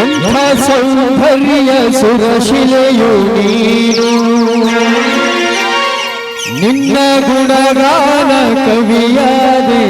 ಎಂಥ ಸೌಂದರ್ಯ ಸುರಶಿಲೆಯು ನೀನು? ನಿನ್ನ ಗುಣಗಾನ ಕವಿಯಾದೆ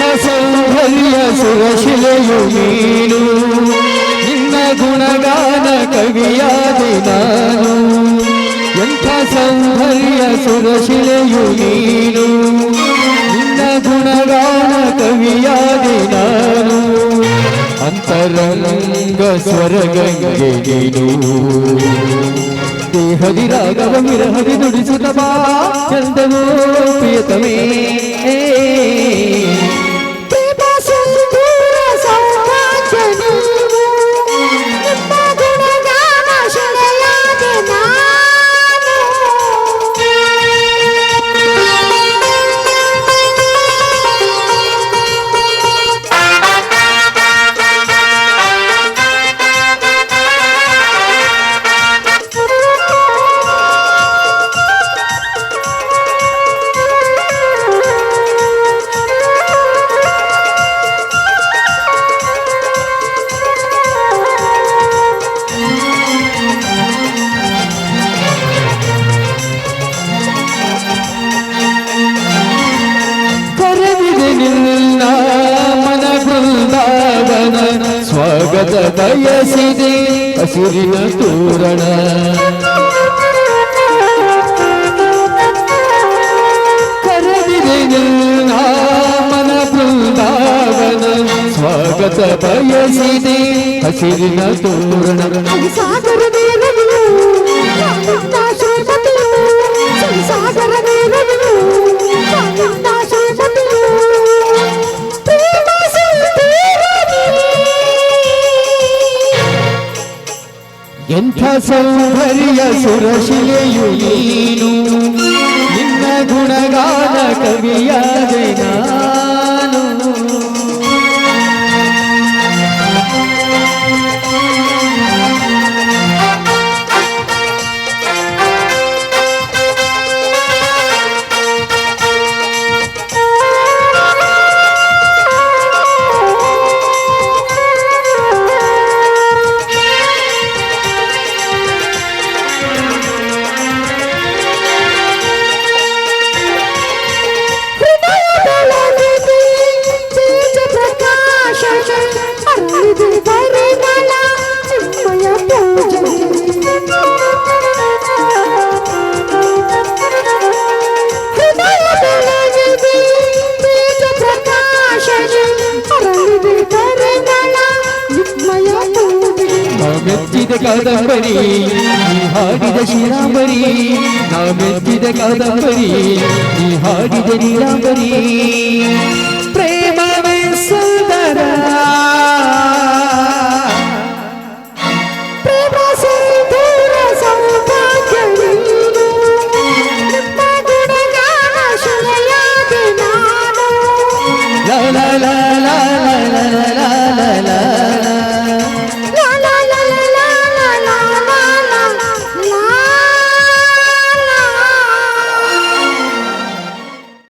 ಎಂಥ ಸೌಂದರ್ಯ ಸುರಶಿಲೆಯು ನೀನು ನಿನ್ನ ಗುಣಗಾನ ಕವಿಯಾದೆ ನಾನು. ಎಂಥ ಸೌಂದರ್ಯ ಸುರಶಿಲೆಯು ನೀನು ನಿನ್ನ ಗುಣಗಾನ ಕವಿಯಾದೆ ನಾನು. ಅಂತರಂಗ ಸ್ವರಗಂಗೆ ನೀನು ದೇಹದಿ ರಾಗವ ಮಿರಹದಿ ನುಡಿಸುತ್ತ ಬಾ ಚಂದವೋ ಪ್ರಿಯತಮೇ. ಸ್ವಾಗತ ಬಯಸಿದೆ ಹಸಿರಿನ ತೋರಣ ಕರೆದಿದೆ ನಿನ್ನ ಮನ ಬೃಂದಾವನ ಸ್ವಾಗತ ಬಯಸಿದೆ ಹಸಿರಿನ ತೋರಣ ಸಾಗರ ಎಂಥ ಸೌಂದರ್ಯ ಸುರಶಿಲೆಯು ನೀನು? ನಿನ್ನ ಗುಣಗಾನ ಕವಿಯಾದೆ ಮೆಚ್ಚಿದ ಕಾದಂಬರಿ ನೀ ಹಾಡಿದ ಶಿರಾಂಬರಿ ನಾ ಮೆಚ್ಚಿದ ಕಾದಂಬರಿ ನೀ ಹಾಡಿದ